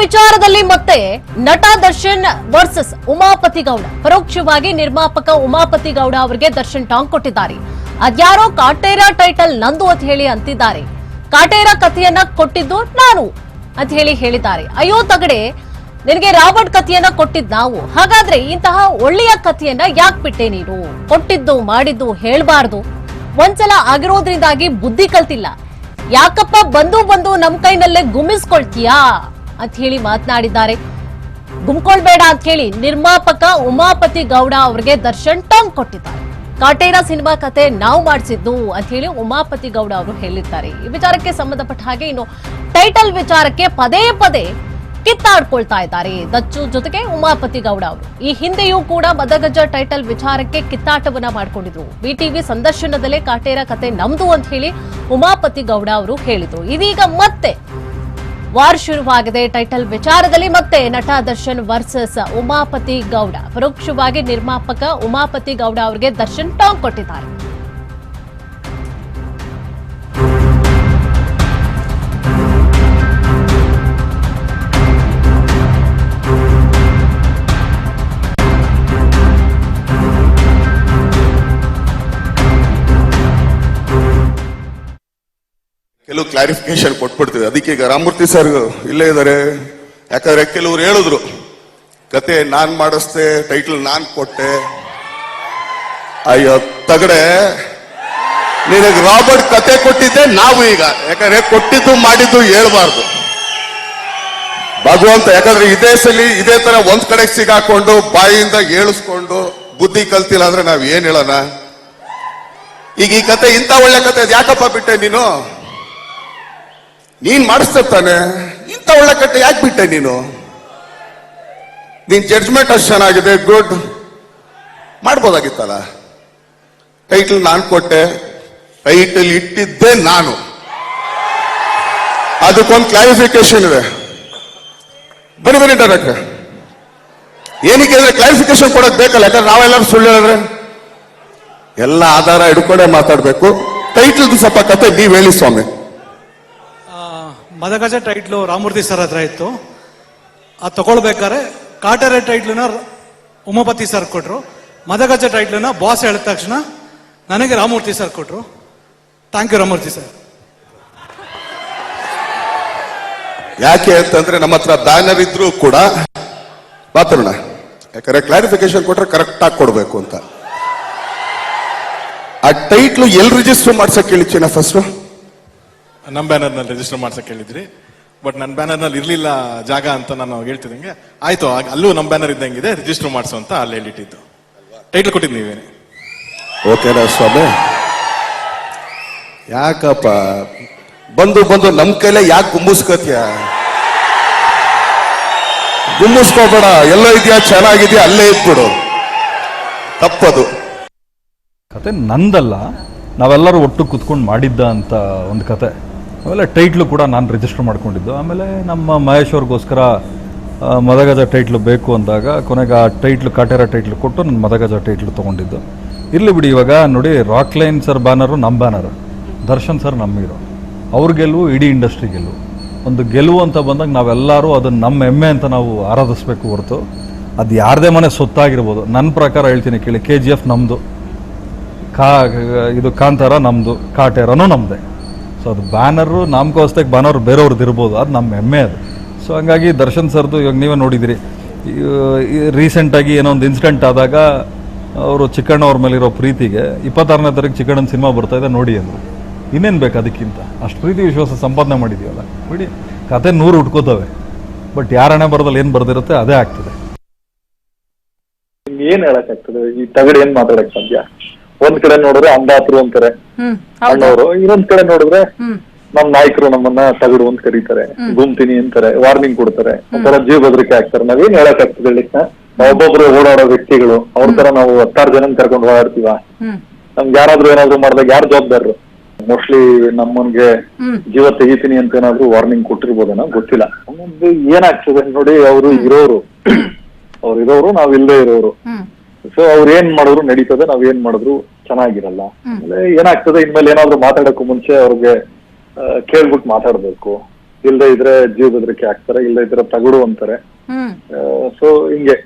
ವಿಚಾರದಲ್ಲಿ ಮತ್ತೆ ನಟ ದರ್ಶನ್ ವರ್ಸಸ್ ಉಮಾಪತಿ ಗೌಡ ಪರೋಕ್ಷವಾಗಿ ನಿರ್ಮಾಪಕ ಉಮಾಪತಿ ಗೌಡ ಅವರಿಗೆ ದರ್ಶನ್ ಟಾಂಗ್ ಕೊಟ್ಟಿದ್ದಾರೆ. ಅದ್ಯಾರೋ ಕಾಟೇರಾ ಟೈಟಲ್ ನಂದು ಅಂತ ಹೇಳಿ ಅಂತಿದ್ದಾರೆ. ಕಾಟೇರಾ ಕಥೆಯನ್ನ ಕೊಟ್ಟಿದ್ದು ನಾನು ಅಂತ ಹೇಳಿ ಹೇಳಿದ್ದಾರೆ. ಅಯ್ಯೋ ತಗಡೆ, ನಿನಗೆ ರಾಬರ್ಟ್ ಕಥೆಯನ್ನ ಕೊಟ್ಟಿದ್ ನಾವು. ಹಾಗಾದ್ರೆ ಇಂತಹ ಒಳ್ಳೆಯ ಕಥೆಯನ್ನ ಯಾಕೆ ಬಿಟ್ಟೆ ನೀನು? ಕೊಟ್ಟಿದ್ದು, ಮಾಡಿದ್ದು ಹೇಳಬಾರ್ದು. ಒಂದ್ಸಲ ಆಗಿರೋದ್ರಿಂದಾಗಿ ಬುದ್ಧಿ ಕಲ್ತಿಲ್ಲ. ಯಾಕಪ್ಪ ಬಂದು ಬಂದು ನಮ್ ಕೈನಲ್ಲೇ ಗುಮ್ಮಿಸ್ಕೊಳ್ತೀಯಾ ಅಂತ ಹೇಳಿ ಮಾತನಾಡಿದ್ದಾರೆ. ಗುಮ್ಕೊಳ್ಬೇಡ ಅಂತ ಹೇಳಿ ನಿರ್ಮಾಪಕ ಉಮಾಪತಿ ಗೌಡ ಅವರಿಗೆ ದರ್ಶನ್ ಟಾಂಗ್ ಕೊಟ್ಟಿದ್ದಾರೆ. ಕಾಟೇರ ಸಿನಿಮಾ ಕತೆ ನಾವು ಮಾಡಿಸಿದ್ದು ಅಂತ ಹೇಳಿ ಉಮಾಪತಿ ಗೌಡ ಅವರು ಹೇಳಿದ್ದಾರೆ. ಈ ವಿಚಾರಕ್ಕೆ ಸಂಬಂಧಪಟ್ಟ ಹಾಗೆ ಇನ್ನು ಟೈಟಲ್ ವಿಚಾರಕ್ಕೆ ಪದೇ ಪದೇ ಕಿತ್ತಾಡ್ಕೊಳ್ತಾ ಇದ್ದಾರೆ. ದಚ್ಚು ಜೊತೆಗೆ ಉಮಾಪತಿ ಗೌಡ ಅವರು. ಈ ಹಿಂದೆಯೂ ಕೂಡ ಮದಗಜ ಟೈಟಲ್ ವಿಚಾರಕ್ಕೆ ಕಿತ್ತಾಟವನ್ನ ಮಾಡ್ಕೊಂಡಿದ್ರು. ಬಿಟಿವಿ ಸಂದರ್ಶನದಲ್ಲೇ ಕಾಟೇರ ಕತೆ ನಮ್ದು ಅಂತ ಹೇಳಿ ಉಮಾಪತಿ ಗೌಡ ಅವರು ಹೇಳಿದ್ರು. ಇದೀಗ ಮತ್ತೆ ವಾರ್ ಶುರುವಾಗಿದೆ. ಟೈಟಲ್ ವಿಚಾರದಲ್ಲಿ ಮತ್ತೆ ನಟ ದರ್ಶನ್ ವರ್ಸಸ್ ಉಮಾಪತಿ ಗೌಡ. ಪರೋಕ್ಷವಾಗಿ ನಿರ್ಮಾಪಕ ಉಮಾಪತಿ ಗೌಡ ಅವರಿಗೆ ದರ್ಶನ್ ಟಾಂಗ್ ಕೊಟ್ಟಿದ್ದಾರೆ. ಕೆಲವು ಕ್ಲಾರಿಫಿಕೇಶನ್ ಕೊಟ್ಬಿಡ್ತೀವಿ. ಅದಕ್ಕೆ ಈಗ ರಾಮಮೂರ್ತಿ ಸರ್ ಇಲ್ಲೇ ಇದ್ದಾರೆ. ಯಾಕಂದ್ರೆ ಕೆಲವರು ಹೇಳಿದ್ರು, ಕತೆ ನಾನ್ ಮಾಡಿಸ್ದೆ ಟೈಟಲ್ ನಾನ್ ಕೊಟ್ಟೆ. ಅಯ್ಯೋ, ತಗಡೆ. ನಿನಗೆ ರಾಬರ್ಟ್ ಕತೆ ಕೊಟ್ಟಿದ್ದೆ, ನಾವು ಈಗ. ಯಾಕಂದ್ರೆ ಕೊಟ್ಟಿದ್ದು ಮಾಡಿದ್ದು ಹೇಳ್ಬಾರ್ದು. ಭಗವಂತ, ಯಾಕಂದ್ರೆ ಇದೇ ಸಲಿ ಇದೇ ತರ ಒಂದ್ ಕಡೆ ಸಿಗಾಕೊಂಡು ಬಾಯಿಯಿಂದ ಹೇಳಿಸ್ಕೊಂಡು ಬುದ್ಧಿ ಕಲ್ತಿಲ್ಲ ಅಂದ್ರೆ ನಾವ್ ಏನ್ ಹೇಳೋಣ? ಈಗ ಈ ಕತೆ ಇಂಥ ಒಳ್ಳೆ ಕತೆ ಯಾಕಪ್ಪ ಬಿಟ್ಟೆ ನೀನು? ನೀನ್ ಮಾಡಿಸ್ತಾನೆ ಇಂಥ ಒಳ್ಳೆ ಕಟ್ಟೆ ಯಾಕೆ ಬಿಟ್ಟೆ ನೀನು? ನಿನ್ ಜಡ್ಜ್ಮೆಂಟ್ ಅಷ್ಟು ಚೆನ್ನಾಗಿದೆ ಗುಡ್ ಮಾಡ್ಬೋದಾಗಿತ್ತಲ್ಲ? ಟೈಟಲ್ ನಾನು ಕೊಟ್ಟೆ ಟೈಟಲ್ ಇಟ್ಟಿದ್ದೆ ನಾನು. ಅದಕ್ಕೊಂದು ಕ್ಲಾರಿಫಿಕೇಶನ್ ಇದೆ. ಬನ್ನಿ ಬನ್ನಿ ಡೈರೆಕ್ಟರ್ ಏನಕ್ಕೆ ಅಂದ್ರೆ ಕ್ಲಾರಿಫಿಕೇಶನ್ ಕೊಡೋಕೆ ಬೇಕಲ್ಲ, ಯಾಕಂದ್ರೆ ನಾವೆಲ್ಲರೂ ಸುಳ್ಳು ಹೇಳಿದ್ರೆ? ಎಲ್ಲ ಆಧಾರ ಹಿಡ್ಕೊಂಡೇ ಮಾತಾಡ್ಬೇಕು. ಟೈಟಲ್ ಸ್ವಲ್ಪ ಕತೆ ನೀವ್ ಹೇಳಿ ಸ್ವಾಮಿ. ಮದಗಜ ಟೈಟ್ಲು ರಾಮೂರ್ತಿ ಸರ್ ಹತ್ರ ಇತ್ತು. ಅದು ತಗೊಳ್ಬೇಕಾದ್ರೆ ಕಾಟರೆ ಟೈಟ್ಲನ್ನ ಉಮಾಪತಿ ಸರ್ ಕೊಟ್ರು. ಮದಗಜ ಟೈಟ್ಲನ್ನ ಬಾಸ್ ಹೇಳಿದ ತಕ್ಷಣ ನನಗೆ ರಾಮೂರ್ತಿ ಸರ್ ಕೊಟ್ರು. Thank you Ramurthy sir. ಯಾಕೆ ಅಂತಂದ್ರೆ ನಮ್ಮ ಹತ್ರ ಬ್ಯಾನರ್ ಇದ್ರೂ ಕೂಡ ಮಾತಾಡೋಣ. ಯಾಕಂದ್ರೆ ಕ್ಲಾರಿಫಿಕೇಶನ್ ಕೊಟ್ರೆ ಕರೆಕ್ಟ್ ಆಗಿ ಕೊಡ್ಬೇಕು ಅಂತ. ಆ ಟೈಟ್ಲು ಎಲ್ಲಿ ರಿಜಿಸ್ಟರ್ ಮಾಡ್ಸಕ್ ಚೀನಾ ಫಸ್ಟ್ ನಮ್ಮ ಬ್ಯಾನರ್ನಲ್ಲಿ ರಿಜಿಸ್ಟರ್ ಮಾಡ್ಸಕ್ ಹೇಳಿದ್ರಿ. ಬಟ್ ನನ್ನ ಬ್ಯಾನರ್ನಲ್ಲಿ ಇರಲಿಲ್ಲ ಜಾಗ ಅಂತ ನಾನು ಹೇಳ್ತಿದ್ದಂಗೆ ಆಯ್ತು ಆಗ ಅಲ್ಲೂ ನಮ್ಮ ಬ್ಯಾನರ್ ಇದ್ದಂಗಿದೆ ರಿಜಿಸ್ಟರ್ ಮಾಡಿಸು ಅಂತ ಅಲ್ಲಿ ಹೇಳಿಟ್ಟಿದ್ದು. ಟೈಟ್ಲ್ ಕೊಟ್ಟಿದ್ದು ನೀವೇನೆ ಓಕೆ ಸ್ವಾಮಿ ಯಾಕಪ್ಪ? ಬಂದು ಬಂದು ನಮ್ಮ ಕೈಲೇ ಯಾಕೆ ಗುಂಬಿಸ್ಕೋತೀಯ? ಗುಂಬಿಸ್ಕೋಬೇಡ ಎಲ್ಲ ಇದೆಯಾ ಚೆನ್ನಾಗಿದ್ಯಾ ಅಲ್ಲೇ ಇದ್ಬಿಡು. ತಪ್ಪದು. ಕತೆ ನಂದಲ್ಲ ನಾವೆಲ್ಲರೂ ಒಟ್ಟು ಕುತ್ಕೊಂಡು ಮಾಡಿದ್ದ ಅಂತ ಒಂದು ಕತೆ. ಆಮೇಲೆ ಟೈಟ್ಲು ಕೂಡ ನಾನು ರಿಜಿಸ್ಟರ್ ಮಾಡಿಕೊಂಡಿದ್ದು. ಆಮೇಲೆ ನಮ್ಮ ಮಹೇಶ್ ಅವ್ರಿಗೋಸ್ಕರ ಮದಗಜ ಟೈಟ್ಲು ಬೇಕು ಅಂದಾಗ ಕೊನೆಗೆ ಆ ಟೈಟ್ಲು ಕಾಟೇರ ಟೈಟ್ಲು ಕೊಟ್ಟು ನಾನು ಮದಗಜ ಟೈಟ್ಲು ತೊಗೊಂಡಿದ್ದು. ಇರಲಿ ಬಿಡಿ ಇವಾಗ, ನೋಡಿ ರಾಕ್ ಲೈನ್ ಸರ್ ಬ್ಯಾನರು ನಮ್ಮ ಬ್ಯಾನರು ದರ್ಶನ್ ಸರ್ ನಮ್ಮ ಹೀರೋ ಅವ್ರ ಗೆಲುವು, ಇಡೀ ಇಂಡಸ್ಟ್ರಿ ಗೆಲುವು. ಒಂದು ಗೆಲುವು ಅಂತ ಬಂದಾಗ ನಾವೆಲ್ಲರೂ ಅದನ್ನು ನಮ್ಮ ಹೆಮ್ಮೆ ಅಂತ ನಾವು ಆರಾಧಿಸ್ಬೇಕು ಹೊರತು. ಅದು ಯಾರದೇ ಮನೆ ಸೊತ್ತಾಗಿರ್ಬೋದು. ನನ್ನ ಪ್ರಕಾರ ಹೇಳ್ತೀನಿ ಕೇಳಿ ಕೆ ಜಿ ಎಫ್ ನಮ್ಮದು ಕಾ, ಇದು ಕಾಂತಾರ ನಮ್ಮದು ಕಾಟೇರನೂ ನಮ್ಮದೇ ಸೊ ಅದು ಬ್ಯಾನರು ನಾಮಕೋಸ್ತಕ್ಕೆ ಬ್ಯಾನರ್ ಬೇರೆಯವ್ರದ್ದು ಇರ್ಬೋದು. ಅದು ನಮ್ಮ ಹೆಮ್ಮೆ ಅದು. ಸೊ ಹಂಗಾಗಿ ದರ್ಶನ್ ಸರ್ದು ಇವಾಗ ನೀವೇ ನೋಡಿದಿರಿ. ರೀಸೆಂಟಾಗಿ ಏನೋ ಒಂದು ಇನ್ಸಿಡೆಂಟ್ ಆದಾಗ ಅವರು ಚಿಕ್ಕಣ್ಣ ಅವ್ರ ಮೇಲಿರೋ ಪ್ರೀತಿಗೆ ಇಪ್ಪತ್ತಾರನೇ ತಾರೀಕು ಚಿಕ್ಕಣ್ಣನ ಸಿನಿಮಾ ಬರ್ತಾ ಇದೆ, ನೋಡಿ ಅಂದರು. ಇನ್ನೇನು ಬೇಕು ಅದಕ್ಕಿಂತ? ಅಷ್ಟು ಪ್ರೀತಿ, ವಿಶ್ವಾಸ ಸಂಪಾದನೆ ಮಾಡಿದೀವಲ್ಲ ಬಿಡಿ ಕತೆ ನೂರು ಉಟ್ಕೋತವೆ. ಬಟ್ ಯಾರಣೆ ಬರದಲ್ಲಿ ಏನು ಬರ್ದಿರುತ್ತೆ, ಅದೇ ಆಗ್ತದೆ. ಏನ್ ಹೇಳಕ್ ಆಗ್ತದೆ ಈ ತಗಡು ಏನ್ ಮಾತಾಡಕ್ ಸಾಧ್ಯ? ಒಂದ್ ಕಡೆ ನೋಡಿದ್ರೆ ಅಂದಾತ್ರು ಅಂತಾರೆ. ಅಣ್ಣವರು. ಇನ್ನೊಂದ್ ಕಡೆ ನೋಡಿದ್ರೆ ನಮ್ ನಾಯಕರು ನಮ್ಮನ್ನ ತಗಡು ಅಂತ ಕರೀತಾರೆ. ಗುಮ್ತೀನಿ ಅಂತಾರೆ ವಾರ್ನಿಂಗ್ ಕೊಡ್ತಾರೆ. ಒಂಥರ ಜೀವ ಬೆದರಿಕೆ ಆಗ್ತಾರೆ ನಾವೇನ್ ಹೇಳಕ್ ಆಗ್ತದೆ? ಒಬ್ಬೊಬ್ರು ಓಡಾಡೋ ವ್ಯಕ್ತಿಗಳು ಅವ್ರ ತರ ನಾವು ಹತ್ತಾರು ಜನ ಕರ್ಕೊಂಡು ಓಡಾಡ್ತೀವ? ನಮ್ಗೆ ಯಾರಾದ್ರೂ ಏನಾದ್ರು ಮಾಡಿದಾಗ ಯಾರು ಜವಾಬ್ದಾರರು? ಮೋಸ್ಟ್ಲಿ ನಮ್ಮನ್ಗೆ ಜೀವ ತೆಗಿತೀನಿ ಅಂತ ಏನಾದ್ರು ವಾರ್ನಿಂಗ್ ಕೊಟ್ಟಿರ್ಬೋದೇನೋ? ಗೊತ್ತಿಲ್ಲ. ಏನಾಗ್ತದೆ ನೋಡಿ ಅವರು ಇರೋರು. ಅವ್ರು ಇರೋರು ನಾವ್ ಇಲ್ಲದೆ ಇರೋರು. ಸೊ ಅವ್ರು ಏನ್ ಮಾಡಿದ್ರು ನಡೀತದೆ. ನಾವ್ ಏನ್ ಮಾಡಿದ್ರು ಚೆನ್ನಾಗಿರಲ್ಲ. ಆಮೇಲೆ ಏನಾಗ್ತದೆ ಇನ್ಮೇಲೆ ಏನಾದ್ರು ಮಾತಾಡಕ್ಕೂ ಮುಂಚೆ ಅವ್ರಿಗೆ ಕೇಳ್ಬಿಟ್ಟು ಮಾತಾಡ್ಬೇಕು. ಇಲ್ಲದೆ ಇದ್ರೆ ಜೀವ ಬೆದರಿಕೆ ಆಗ್ತಾರೆ ಇಲ್ಲದೆ ಇದ್ರೆ ತಗಡು ಅಂತಾರೆ. ಸೊ ಹಿಂಗೆ.